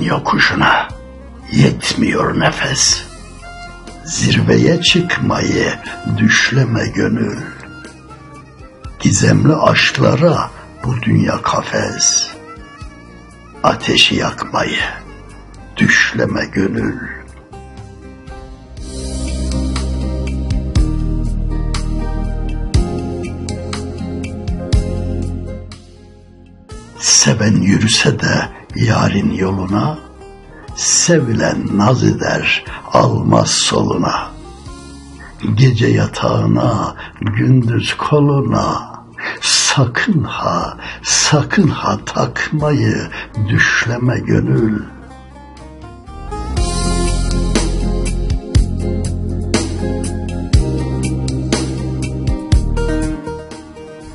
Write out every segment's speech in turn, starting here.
yokuşuna yetmiyor nefes. Zirveye çıkmayı düşleme gönül. Gizemli aşklara bu dünya kafes. Ateşi yakmayı düşleme gönül. Seven yürüse de yarın yoluna, sevilen naz eder almaz soluna. Gece yatağına, gündüz koluna, sakın ha, sakın ha takmayı düşleme gönül.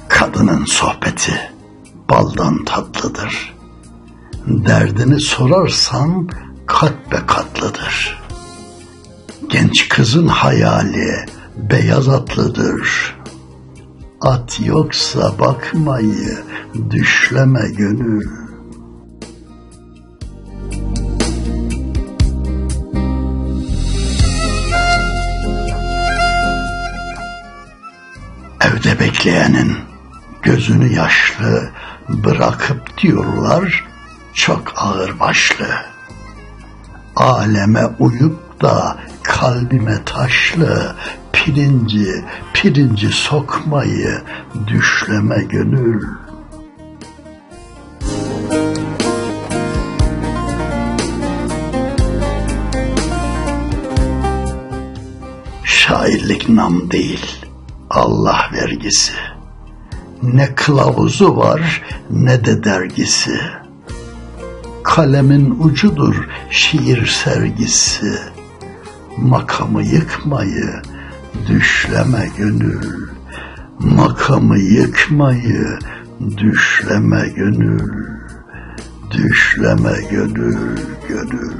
Kadının sohbeti baldan tatlıdır. Derdini sorarsan kat be katlıdır. Genç kızın hayali beyaz atlıdır. At yoksa bakmayı düşleme gönül. Evde bekleyenin gözünü yaşlı bırakıp diyorlar çok ağır başlı. Aleme uyup da kalbime taşlı pirinci pirinci sokmayı düşleme gönül. Şairlik nam değil, Allah vergisi. Ne kılavuzu var ne de dergisi. Kalemin ucudur şiir sergisi. Makamı yıkmayı düşleme gönül. Makamı yıkmayı düşleme gönül. Düşleme gönül, gönül.